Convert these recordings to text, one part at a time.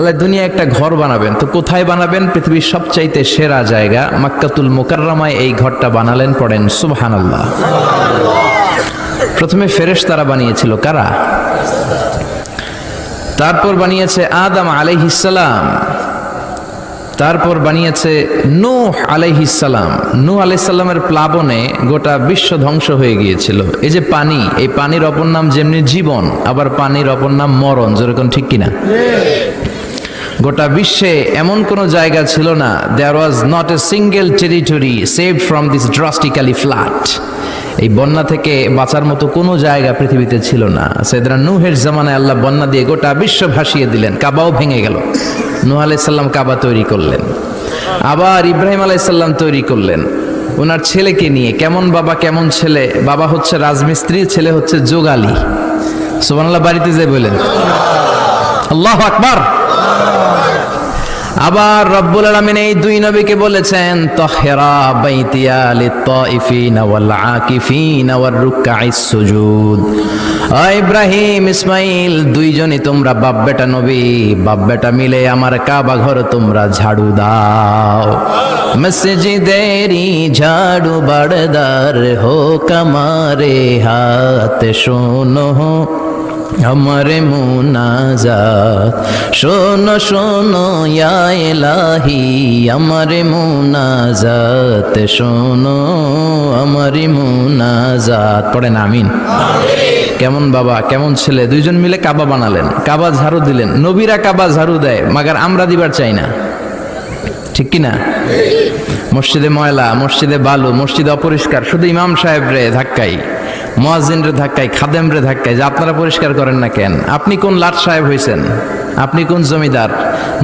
আল্লাহ দুনিয়া একটা ঘর বানাবেন। তো কোথায় বানাবেন? পৃথিবীর সবচাইতে সেরা জায়গা মাক্কাতুল মোকাররমায় এই ঘরটা বানালেন পড়েন সুবহান আল্লাহ প্রথমে ফেরেশ তারা বানিয়েছিল কারা? তারপর বানিয়েছে আদম আলাইহিসালাম তারপর বানিয়েছে নূহ আলাইহিসালাম নূহ আলাইসাল্লামের প্লাবনে গোটা বিশ্ব ধ্বংস হয়ে গিয়েছিল। এই যে পানি, এই পানির অপর নাম যেমনি জীবন, আবার পানির অপর নাম মরণ। যেরকম ঠিক কিনা? গোটা বিশ্বে এমন কোনো জায়গা ছিল না। There was not a single territory save from this drastically flat এই বন্যা থেকে বাঁচার মতো কোনো জায়গা পৃথিবীতে ছিল না। সেদিন নুহের জামানায় আল্লাহ বন্যা দিয়ে গোটা বিশ্ব ভাসিয়ে দিলেন। কাবাও ভেঙে গেল। নূহ আলাইসাল্লাম কাবা তৈরি করলেন। আবার ইব্রাহিম আলাইসাল্লাম তৈরি করলেন। ওনার ছেলেকে নিয়ে। কেমন বাবা, কেমন ছেলে? বাবা হচ্ছে রাজমিস্ত্রি, ছেলে হচ্ছে যোগালি। সুবহানাল্লাহ, বাড়িতে যে বললেন আল্লাহ আকবার। আবার রব্বুল আলামিন এই দুই নবীকে বলেছেন, তহেরা বাইতিয়া লিত্তাইফিনা ওয়াল আকিফিনা ওয়ার রুকআইস সুজুদ। ও ইব্রাহিম, ইসমাইল, দুইজনই তোমরা বাপ বেটা নবী বাপ বেটা মিলে আমার কাবা ঘর তোমরা ঝাড়ু দাও। মসজিদেরি ঝাড়ু বাড়দার হো কামারে হাত শোনো। আমারে মুনাজাত। শোনো শোনো এলাহি আমারে মুনাজাত। শোনো, আমারে মুনাজাত। পড়েন, আমিন। কেমন বাবা, কেমন ছেলে? দুইজন মিলে কাবা বানালেন, কাবা ঝাড়ু দিলেন। নবীরা কাবা ঝাড়ু দেয়, মাগার আমরা দিবার চাই না। ঠিক কি না? মসজিদে ময়লা, মসজিদে বালু, মসজিদে অপরিষ্কার, শুধু ইমাম সাহেব রে ধাক্কাই। মোয়াজিন রে ধাক্কাই খাদেম রে ধাক্কাই যে আপনারা পরিষ্কার করেন না কেন? আপনি কোন লাট সাহেব হয়েছেন আপনি কোন জমিদার?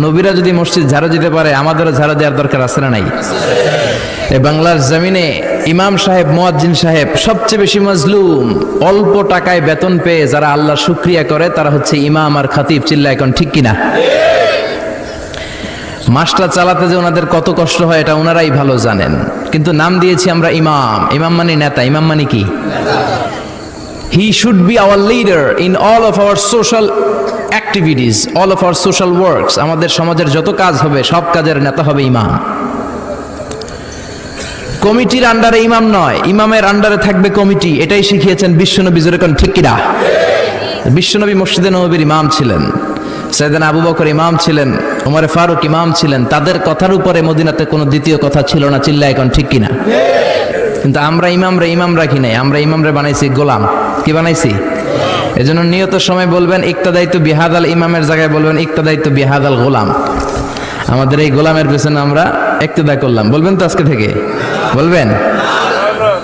নবীরা যদি মসজিদ ঝাড়ু দিতে পারে, আমাদেরও ঝাড়ু দেওয়ার দরকার আছে না নাই? এ বাংলার জমিনে ইমাম সাহেব, মোয়াজ্জিন সাহেব সবচেয়ে বেশি মজলুম, অল্প টাকায় বেতন পেয়ে যারা আল্লাহ শুক্রিয়া করে, তারা হচ্ছে ইমাম আর খাতিব চিল্লা এখন ঠিক কিনা? মাসটা চালাতে যে ওনাদের কত কষ্ট হয়, এটা ওনারাই ভালো জানেন। কিন্তু নাম দিয়েছি আমরা ইমাম। ইমাম মানে নেতা, ইমাম মানে কি? He should be our leader in all of our social activities all of our social works আমাদের সমাজের যত কাজ হবে, সব কাজের নেতা হবে ইমাম। কমিটির আন্ডারে ইমাম নয়, ইমামের আন্ডারে থাকবে কমিটি। এটাই শিখিয়েছেন বিশ্বনবী জোরেকন, ঠিক কিনা? বিশ্বনবী মসজিদে নবীর ইমাম ছিলেন। সৈয়দান আবু বকর ইমাম ছিলেন ওমরে ফারুক ইমাম ছিলেন। তাদের কথার উপরে মদিনাতে কোনো দ্বিতীয় কথা ছিল না চিল্লা এখন ঠিক কিনা? কিন্তু আমরা ইমামরা ইমাম রাখি নাই, আমরা ইমামরা বানাইছি গোলাম। কি বানাইছি? এজন্য নিয়ত সময় বলবেন ইকতাদায়িত্ব বিহাদ আল ইমামের জায়গায় বলবেন ইকতাদায়িত্ব বিহাদ আল গোলাম। আমাদের এই গোলামের পেছনে আমরা ইক্তদা করলাম। বলবেন তো আজকে থেকে? বলবেন?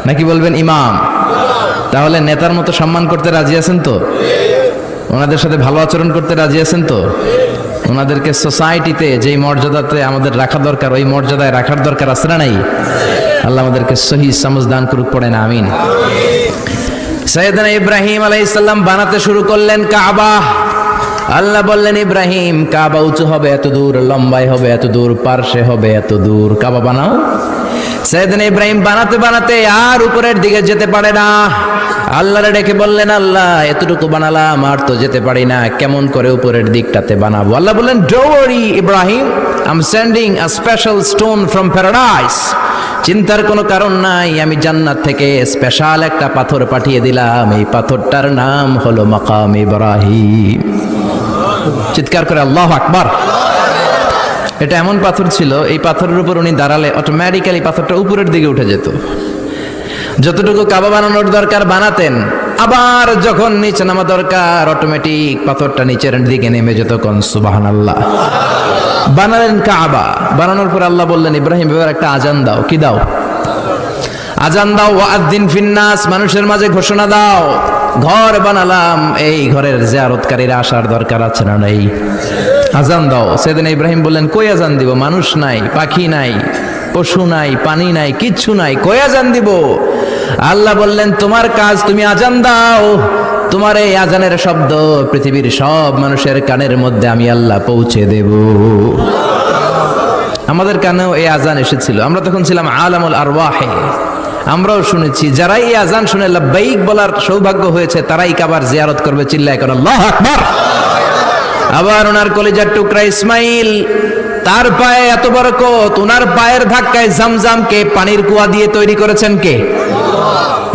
নাকি বলবেন ইমাম? তাহলে নেতার মতো সম্মান করতে রাজি আছেন তো? ওনাদের সাথে ভালো আচরণ করতে রাজি আছেন তো? ওনাদেরকে সোসাইটিতে যেই মর্যাদাতে আমাদের রাখা দরকার, ওই মর্যাদায় রাখার দরকার আছে না নাই? আল্লাহ আমাদেরকে সহি সমজ দান করুক পড়েন আমিন। সৈয়দনা ইব্রাহিম আলাইসাল্লাম বানাতে শুরু করলেন কাবা। আল্লাহ বললেন, ইব্রাহিম, কাবা উঁচু হবে, এত দূর লম্বাই হবে, এত দূর, পার্শ্বে হবে, এত দূর। কাবা বানাও। সেদিন ইব্রাহিম বানাতে বানাতে আর উপরের দিকে যেতে পারে না। আল্লাহরে ডেকে বললেন, আল্লাহ, এতটুকু বানালাম, আর তো যেতে পারি না। কেমন করে উপরের দিকটাতে বানাবো? আল্লাহ বললেন ডোরি Ibrahim I am sending a special stone from paradise চিন্তার কোনো কারণ নাই, আমি জান্নাত থেকে স্পেশাল একটা পাথর পাঠিয়ে দিলাম। এই পাথরটার নাম হলো মাকাম ইব্রাহিম। চিৎকার করে আল্লাহ আকবার। এটা এমন পাথর ছিল, এই পাথরের উপর উনি দাঁড়ালে অটোমেটিক্যালি পাথরটা উপরের দিকে উঠে যেত। যতটুকু কাবা বানানোর দরকার বানাতেন, আবার যখন নিচে নামা দরকার অটোমেটিক পাথরটা নিচের দিকে নেমে যেত কন সুবাহান আল্লাহ বানালেন কাবা। বানানোর পর আল্লাহ বললেন, ইব্রাহিম, এবার একটা আজান দাও। কি দাও? আজান দাও ওয়াদ্দিন ফিন্নাস মানুষের মাঝে ঘোষণা দাও। ঘর বানালাম, এই ঘরের জিয়ারতকারীরা আসার দরকার আছে না নেই? আজান দাও। সেদিন ইব্রাহিম বললেন, কই আজান দিব? মানুষ নাই, পাখি নাই, পশু নাই, পানি নাই, কিচ্ছু নাই, কই আজান দিব? আল্লাহ বললেন, তোমার কাজ, তুমি আজান দাও। তোমার এই আজানের শব্দ পৃথিবীর সব মানুষের কানের মধ্যে আমি আল্লাহ পৌঁছে দেব। আমাদের কানেও এই আজান এসেছিল। আমরা তখন ছিলাম আলামুল আরওয়াহে। আমরাও শুনেছি, যারাই এই আজান শুনে লাব্বাইক বলার সৌভাগ্য হয়েছে, তারাই কাবার জিয়ারত করবে, চিল্লায় করে, আল্লাহ আকবার। আবার ওনার কলিজার টুকরা ইসমাইল, তার পায়ে এত বরকত, ওনার পায়ের ধাক্কায় জামজামকে পানির কুয়া দিয়ে তৈরি করেছেন কে?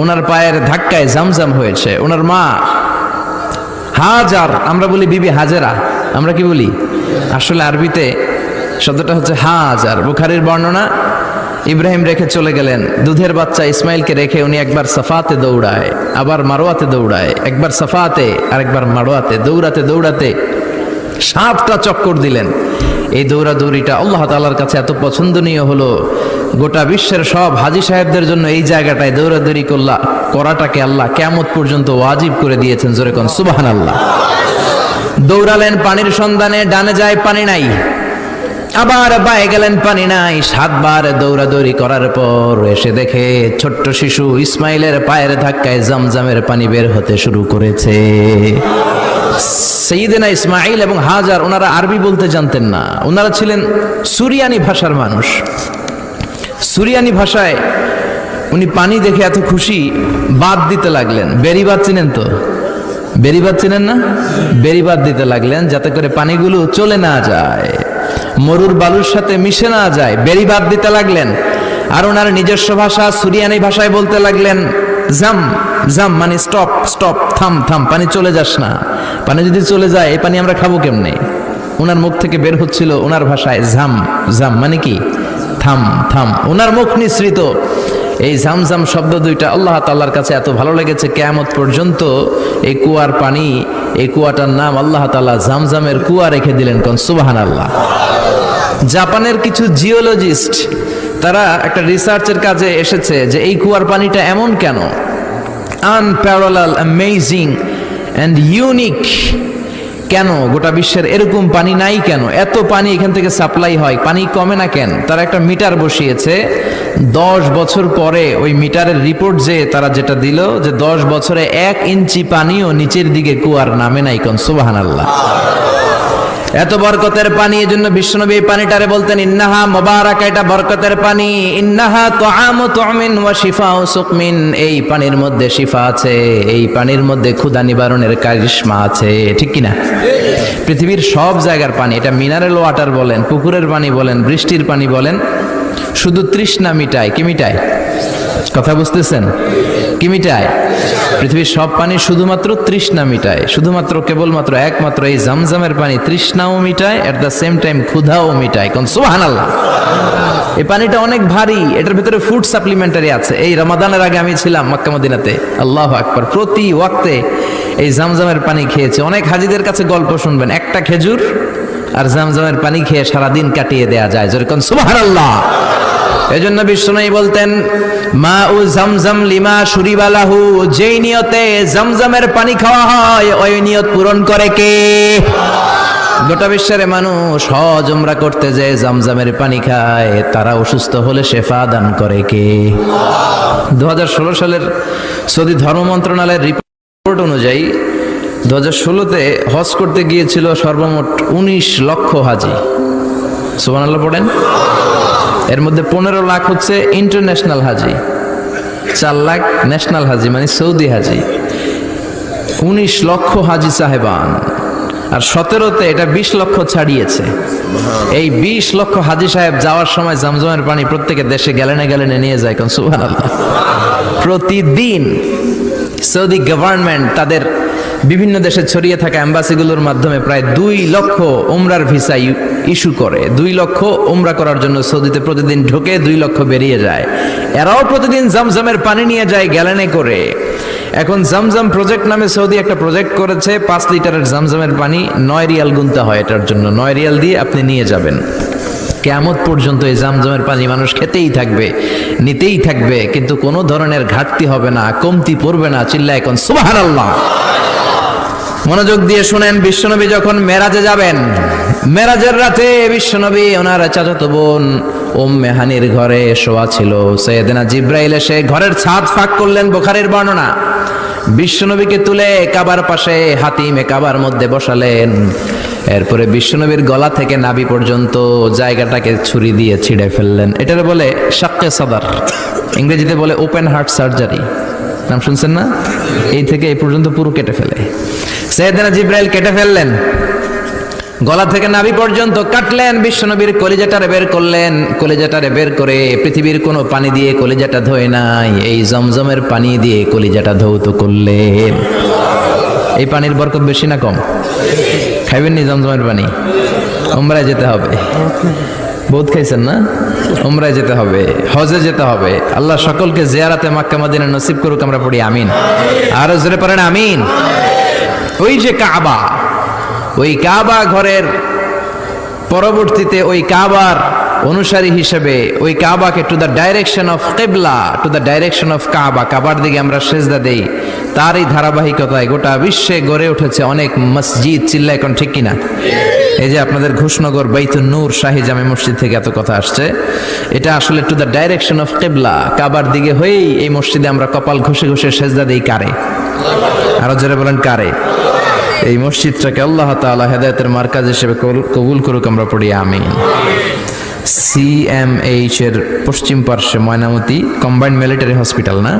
ওনার পায়ের ধাক্কায় জামজাম হয়েছে, ওনার মা, হাজার, আমরা বলি বিবি হাজারা, আমরা কি বলি? আসলে আরবিতে শব্দটা হচ্ছে হাজার, বুখারির বর্ণনা ইব্রাহিম রেখে চলে গেলেন। দুধের বাচ্চা ইসমাইলকে রেখে উনি একবার সাফাতে দৌড়ায়, আবার মারোয়াতে দৌড়ায়, একবার সাফাতে আর একবার মারোয়াতে, দৌড়াতে দৌড়াতে সাতটা চক্কর দিলেন। এই দৌড়াদৌড়িটা আল্লাহ তালার কাছে এত পছন্দনীয় হলো। গোটা বিশ্বের সব হাজি সাহেবদের জন্য এই জায়গাটায় দৌড়াদৌড়ি করলা, করাটাকে আল্লাহ কেমত পর্যন্ত ওয়াজিব করে দিয়েছেন, জোরে কোন সুবাহান আল্লাহ দৌড়ালেন পানির সন্ধানে, ডানে যায় পানি নাই। আবার বায়ে গেলেন পানি নাই। সাতবার দৌড়াদৌড়ি করার পর এসে দেখে ছোট্ট শিশু ইসমাইলের পায়ের ধাক্কায় জামজামের পানি বের হতে শুরু করেছে। সঈদেনা ইসমাইল এবং হাজার ওনারা আরবি বলতে জানতেন না। ওনারা ছিলেন সুরিয়ানি ভাষার মানুষ। সুরিয়ানি ভাষায় উনি পানি দেখে এত খুশি বাদ দিতে লাগলেন। বেরিবাদ চিনেন তো? বেরিবাদ চিনেন না? বেরিবাদ দিতে লাগলেন যাতে করে পানিগুলো চলে না যায়। মরুর বালুর সাথে মিশে না যায়। বেরিবাদ দিতে লাগলেন। আর ওনার নিজস্ব ভাষা সুরিয়ানি ভাষায় বলতে লাগলেন, জাম জাম মানে স্টপ স্টপ থাম থাম, পানি চলে যাস না। পানি যদি চলে যায়, এই পানি আমরা খাব কেমনে? ওনার মুখ থেকে বের হচ্ছিল ওনার ভাষায় ঝাম ঝাম মানে কি? থাম থাম। ওনার মুখ নিঃসৃত। এই ঝামঝাম শব্দ দুইটা আল্লাহ তাল্লার কাছে এত ভালো লেগেছে, কেয়ামত পর্যন্ত এই কুয়ার পানি, এই কুয়াটার নাম আল্লাহ তালা জামজামের কুয়া রেখে দিলেন কোন? সুবাহান আল্লাহ জাপানের কিছু জিওলজিস্ট, তারা একটা রিসার্চের কাজে এসেছে যে এই কুয়ার পানিটা এমন কেন? আনপ্যারাল অ্যামেজিং, অ্যান্ড ইউনিক কেন? গোটা বিশ্বের এরকম পানি নাই কেন? এত পানি এখান থেকে সাপ্লাই হয়, পানি কমে না কেন? তারা একটা মিটার বসিয়েছে। দশ বছর পরে ওই মিটারের রিপোর্ট যে তারা যেটা দিল যে দশ বছরে এক ইঞ্চি পানিও নিচের দিকে কুয়ার নামে নাই কোন? সুবাহান আল্লাহ এত বরকতের পানি, এজন্য বিশ্বনবী এই পানিটারে বলতেন, ইন্নাহা মোবারক এটা বরকতের পানি। ইন্নাহা তো তুআমু তুমিন ওয়া শিফাউ সুকমিন এই পানির মধ্যে শিফা আছে, এই পানির মধ্যে ক্ষুধা নিবারণের কারিশমা আছে, ঠিক কি না পৃথিবীর সব জায়গার পানি, এটা মিনারেল ওয়াটার বলেন, পুকুরের পানি বলেন, বৃষ্টির পানি বলেন, শুধু তৃষ্ণা মিটায়, কি মিটায়? কথা বুঝতেছেন? কি মিটায় পৃথিবীর সব পানি শুধুমাত্র তৃষ্ণা মিটায় শুধুমাত্র কেবলমাত্র একমাত্র এই জামজামের পানি তৃষ্ণাও মিটায় এট দ্য সেম টাইম ক্ষুধাও মিটায় কোন সুহান আল্লাহ এই পানিটা অনেক ভারী, এটার ভিতরে ফুড সাপ্লিমেন্টারি আছে। এই রমাদানের আগে আমি ছিলাম মক্কা মদিনাতে। আল্লাহ আকবার। প্রতি ওয়াক্তে এই জামজামের পানি খেয়েছে। অনেক হাজিদের কাছে গল্প শুনবেন। একটা খেজুর আর জামজামের পানি খেয়ে সারাদিন কাটিয়ে দেয়া যায়। যেরকম সুবাহান আল্লাহ এজন্য বিষ্ণুই বলতেন মা উ জামজাম লিমা সুরিবালাহু যেই নিয়তে জমজমের পানি খাওয়া হয়, ওই নিয়ত পূরণ করে কে? গোটা বিশ্বের মানুষ হজ, উমরা করতে যে জামজামের পানি খায়, তারা অসুস্থ হলে শেফা দান করে কে? দু হাজার ষোলো সালের সৌদি ধর্ম মন্ত্রণালয়ের রিপোর্ট অনুযায়ী দু হাজার ষোলোতে হজ করতে গিয়েছিল সর্বমোট উনিশ লক্ষ হাজি। সুবান পড়েন। এর মধ্যে পনেরো লাখ হচ্ছে ইন্টারন্যাশনাল হাজি, চার লাখ ন্যাশনাল হাজি মানে সৌদি হাজি। উনিশ লক্ষ হাজি সাহেবান। আর সতেরোতে এটা বিশ লক্ষ ছাড়িয়েছে। এই বিশ লক্ষ হাজি সাহেব যাওয়ার সময় জামজমের পানি প্রত্যেকে দেশে গ্যালেনে গ্যালেনে নিয়ে যায়, কোন সুবান প্রতিদিন সৌদি গভর্নমেন্ট তাদের বিভিন্ন দেশে ছড়িয়ে থাকা অ্যাম্বাসিগুলোর মাধ্যমে প্রায় দুই লক্ষ উমরার ভিসা ইস্যু করে। দুই লক্ষ উমরা করার জন্য সৌদিতে প্রতিদিন ঢোকে, দুই লক্ষ বেরিয়ে যায়। এরাও প্রতিদিন জামজামের পানি নিয়ে যায় গ্যালেনে করে। এখন জামজাম প্রজেক্ট নামে সৌদি একটা প্রজেক্ট করেছে, পাঁচ লিটারের জামজামের পানি, নয় রিয়াল গুনতে হয় এটার জন্য। নয় রিয়াল দিয়ে আপনি নিয়ে যাবেন। কেমত পর্যন্ত এই জামজামের পানি মানুষ খেতেই থাকবে, নিতেই থাকবে, কিন্তু কোনো ধরনের ঘাটতি হবে না, কমতি পড়বে না চিল্লা এখন সুবাহান আল্লাহ মনোযোগ দিয়ে শুনেন, বিশ্বনবী যখন মেরাজে যাবেন, মেরাজের রাতে বিশ্বনবী ওনার চাচাতো বোন ওম মেহানির ঘরে শোয়া ছিল। সৈয়দিনা জিব্রাইল এসে ঘরের ছাদ ফাঁক করলেন বোখারের বর্ণনা। বিশ্বনবীকে তুলে কাবার পাশে হাতিমে কাবার মধ্যে বসালেন। এরপরে বিশ্বনবীর গলা থেকে নাবি পর্যন্ত জায়গাটাকে ছুরি দিয়ে ছিঁড়ে ফেললেন। এটারে বলে শাক্কে সাদার। ইংরেজিতে বলে ওপেন হার্ট সার্জারি নাম শুনছেন না? এই থেকে এই পর্যন্ত পুরো কেটে ফেলে। সৈয়দনা জিব্রাইল কেটে ফেললেন। গলা থেকে নাভি পর্যন্ত কাটলেন, বিশ্বনবীর কলিজাটারে বের করলেন। কলিজাটারে বের করে পৃথিবীর কোনো পানি দিয়ে কলিজাটা ধোয় নাই। এই জমজমের পানি দিয়ে কলিজাটা ধৌত করলেন। এই পানির বরকত বেশি না কম? খাইবেন নি জমজমের পানি? উমরায় যেতে হবে। বহুত খাইছেন না? উমরায় যেতে হবে, হজে যেতে হবে। আল্লাহ সকলকে জেয়ারাতে মাক্কা মাদিনা নসিব করুক, আমরা পড়ি আমিন। আরও জোরে পারেন আমিন। ওই যে কাবা, ওই কাবা ঘরের পরবর্তীতে ওই কাবার অনুসারী হিসেবে ওই কাবাকে টু দ্য ডাইরেকশন অফ কেবলা to the direction of Kaaba. কাবার দিকে আমরা সেজদা দেই। তার এই ধারাবাহিকতায় গোটা বিশ্বে গড়ে উঠেছে অনেক মসজিদ, চিল্লা এখন ঠিক কিনা? এই যে আপনাদের ঘোষনগর বাইতুন নূর শাহী জামে মসজিদ থেকে এত কথা আসছে। এটা আসলে টু দ্য ডাইরেকশন অফ কেবলা কাবার দিকে হয়েই এই মসজিদে আমরা কপাল ঘষে ঘষে সেজদা দেই কারে? আরও জোরে বলেন কারে? এই মসজিদটাকে আল্লাহ তাআলা হেদায়েতের মার্কাজ হিসেবে কবুল- করুক আমরা পড়ি, আমিন। সিএমএইচ এর পশ্চিম পার্শ্বে ময়নামতি কম্বাইন্ড মিলিটারি হসপিটাল না?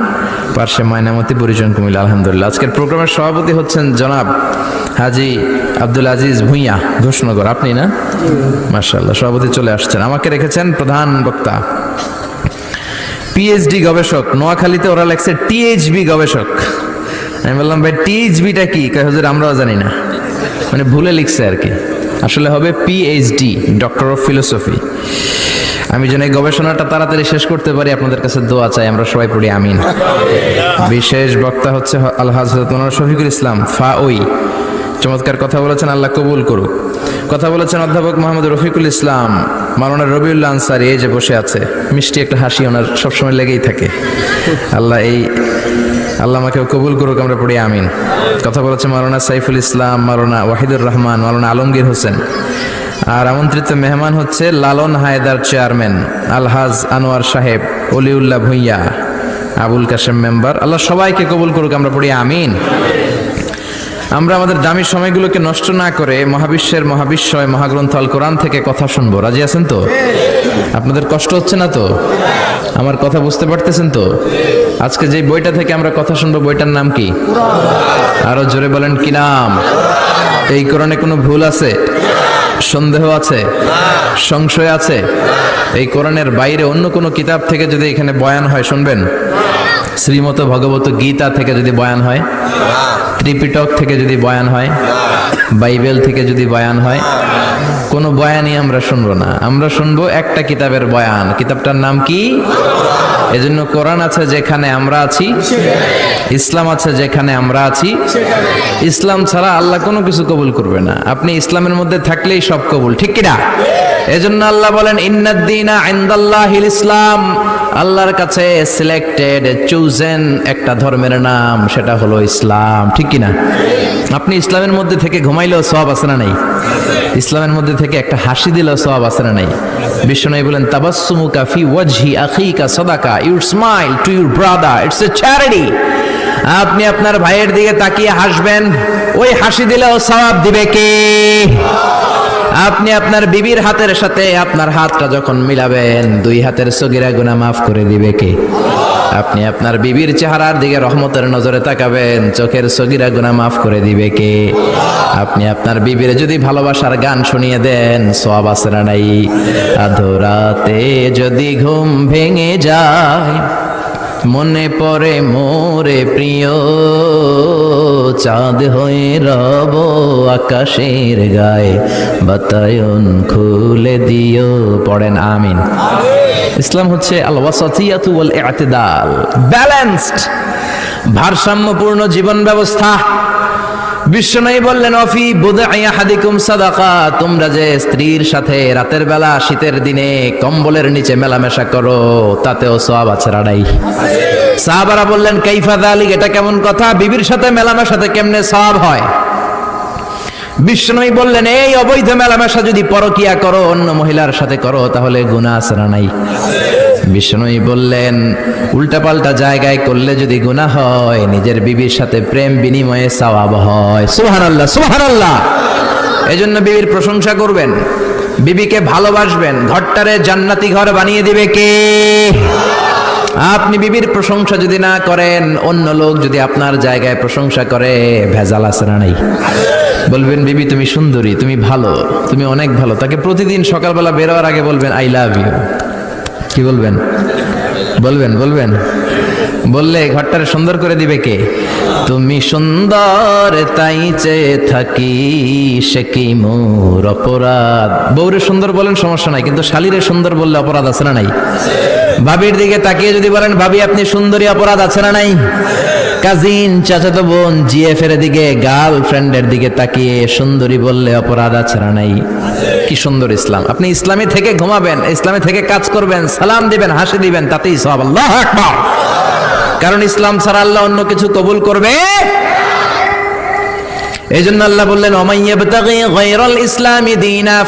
পার্শ্বে ময়নামতি পরিজন কুমিল্লা, আলহামদুলিল্লাহ। আজকের প্রোগ্রামের সভাপতি হচ্ছেন জনাব হাজি আব্দুল আজিজ ভুঁইয়া, ঘোষনগর। আপনি না? মার্শাল্লাহ সভাপতি চলে আসছেন। আমাকে রেখেছেন প্রধান বক্তা। পিএইচডি গবেষক, নোয়াখালীতে ওরা লেখছে টিএইচবি গবেষক। আমি বললাম, ভাই টিএইচবিটা কি? কয়, হুজুর, আমরাও জানি না। মানে ভুলে লিখছে আর কি। আসলে হবে পিএইচডি ডক্টর অফ ফিলোসফি আমি যেন এই গবেষণাটা তাড়াতাড়ি শেষ করতে পারি, আপনাদের কাছে দোয়া চাই, আমরা সবাই পড়ি, আমিন। বিশেষ বক্তা হচ্ছে আল হাজরত ওনার শফিকুল ইসলাম ফা ওই চমৎকার কথা বলেছেন, আল্লাহ কবুল করুক। কথা বলেছেন অধ্যাপক মোহাম্মদ রফিকুল ইসলাম, মাওলানা রবিউল্লা আনসারি, এই যে বসে আছে। মিষ্টি একটা হাসি ওনার সবসময় লেগেই থাকে। আল্লাহ এই আল্লাহ আমাকে কবুল করুক, আমরা পড়ি আমিন। কথা বলেছে মারোনা সাইফুল ইসলাম মারোনা ওয়াহিদুর রহমান মারোনা আলমগীর হোসেন। আর আমন্ত্রিত মেহমান হচ্ছে লালন হায়দার চেয়ারম্যান, আলহাজ আনোয়ার সাহেব, অলিউল্লাহ ভুইয়া, আবুল কাশেম মেম্বার। আল্লাহ সবাইকে কবুল করুক, আমরা পড়ি আমিন। আমরা আমাদের দামি সময়গুলোকে নষ্ট না করে মহাবিশ্বের মহাবিশ্বয় মহাগ্রন্থ আল কোরআন থেকে কথা শুনব। রাজি আছেন তো? আপনাদের কষ্ট হচ্ছে না তো? আমার কথা বুঝতে পারতেছেন তো? আজকে যে বইটা থেকে আমরা কথা শুনব, বইটার নাম কি? আরও জোরে বলেন, কি নাম? এই কোরআনে কোনো ভুল আছে? সন্দেহ আছে? সংশয় আছে? এই কোরআনের বাইরে অন্য কোনো কিতাব থেকে যদি এখানে বয়ান হয়, শুনবেন? শ্রীমত ভগবত গীতা থেকে যদি বয়ান হয়? ত্রিপিটক থেকে যদি বয়ান হয়, বাইবেল থেকে যদি বয়ান হয়, কোনো বয়ানই আমরা শুনব না। আমরা শুনব একটা কিতাবের বয়ান। কিতাবটার নাম কি? এজন্য কোরআন আছে যেখানে আমরা আছি, ইসলাম আছে যেখানে আমরা আছি। ইসলাম ছাড়া আল্লাহ কোনো কিছু কবুল করবে না। আপনি ইসলামের মধ্যে থাকলেই সব কবুল, ঠিক কিনা? এজন্য আল্লাহ বলেন, ইন্নাদ্দিনা ইনদাল্লাহিল ইসলাম। আল্লাহর কাছে সিলেক্টেড চুজেন একটা ধর্মের নাম, সেটা হলো ইসলাম। ঠিক কিনা আপনি ইসলামের মধ্যে থেকে ঘুমাইলেও সব আছে না নাই? ইসলামের মধ্যে থেকে একটা হাসি দিলেও সব আছে না নাই? বিশ্বনবী বলেন তাবাসসুমু কাফি ওয়াজহি আখিকা সাদাকা, your smile to your brother, it's a charity. আপনি আপনার ভাইয়ের দিকে তাকিয়ে হাসবেন, ওই হাসি দিলেও সওয়াব দিবে কে? আপনি আপনার বিবির হাতের সাথে আপনার হাতটা যখন মিলাবেন, দুই হাতের সগিরা গুনাহ মাফ করে দিবে কে? আপনি আপনার বিবির চেহারার দিকে রহমতের নজরে তাকাবেন, চোখের সগিরা গুনাহ মাফ করে দিবে কে? আপনি আপনার বিবির যদি ভালোবাসার গান শুনিয়ে দেন সব না নাই? আধরাতে যদি ঘুম ভেঙে যায় মনে পড়ে মোরে প্রিয়। চাঁদ হয়ে রব আকাশের গায়ে, বাতায়ন খুলে দিও, পড়েন আমিন। ইসলাম হচ্ছে আল ওয়াসাতিয়াতু ওয়াল ইআতিদাল ব্যালেন্সড ভারসাম্যপূর্ণ জীবন ব্যবস্থা। বিশ্বনয়ী বললেন, অফি বুদাই হাদিকুম সাদাকা, তোমরা যে স্ত্রীর সাথে রাতের বেলা শীতের দিনে কম্বলের নিচে মেলামেশা করো, তাতেও সওয়াব আছে রাডাই সাহাবারা বললেন, কাইফা দালিক এটা কেমন কথা? বিবির সাথে মেলামেশাতে কেমনে সওয়াব হয়? বিষ্ণুই বললেন, এই অবৈধ মেলামেশা যদি পরকিয়া করো, অন্য মহিলার সাথে করো, তাহলে গুনাহ আছে নাই? বিষ্ণুই বললেন, উল্টাপাল্টা জায়গায় করলে যদি গুনাহ হয়, নিজের বিবির সাথে প্রেম বিনিময়ে সওয়াব হয়। সুবহানাল্লাহ সুবহানাল্লাহ। এজন্য বিবির প্রশংসা করবেন, বিবিকে ভালোবাসবেন, ঘরটারে জান্নাতি ঘর বানিয়ে দিবে কে? আপনি বিবির প্রশংসা যদি না করেন, অন্য লোক যদি আপনার জায়গায় প্রশংসা করে, ভেজাল আছে না নাই? বলবেন, বিবি, তুমি সুন্দরী, তুমি ভালো, তুমি অনেক ভালো। তাকে প্রতিদিন সকালবেলা বেরোয়ার আগে বলবেন, আই লাভ ইউ। কি বলবেন? বলবেন বলবেন। বললে ঘরটারে সুন্দর করে দিবে কে? তুমি সুন্দর, তাই চেয়ে থাকি, সে কি মোর অপরাধ? বউরে সুন্দর বলেন সমস্যা নাই, কিন্তু শালিরে সুন্দর বললে অপরাধ আছে না নাই? ভাবির দিকে তাকিয়ে যদি বলেন, ভাবি, আপনি সুন্দরী, অপরাধ আছে না নাই? কাজিন, চাচাতো বোন, জিএফ এর দিকে, গার্লফ্রেন্ডের দিকে তাকিয়ে সুন্দরী বললে অপরাধ আছে না নাই? কি সুন্দর ইসলাম। আপনি ইসলামে থেকে ঘুমাবেন, ইসলামে থেকে কাজ করবেন, সালাম দিবেন, হাসি দিবেন, তাতেই সব আল্লাহ কারণ ইসলাম ছাড়া আল্লাহ অন্য কিছু কবুল করবে? এই জন্য আল্লাহ বললেন ইসলামি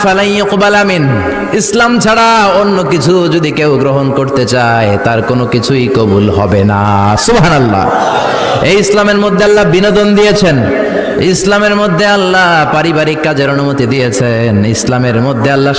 ফালাই ইকবালা মিন ইসলাম ছাড়া অন্য কিছু যদি কেউ গ্রহণ করতে চায়, তার কোনো কিছুই কবুল হবে না। সুবহানাল্লাহ। এই ইসলামের মধ্যে আল্লাহ বিনোদন দিয়েছেন। ইসলামের মধ্যে আল্লাহ পারিবারিক কাজের অনুমতি দিয়েছেন। ইসলামের মধ্যে আল্লাহ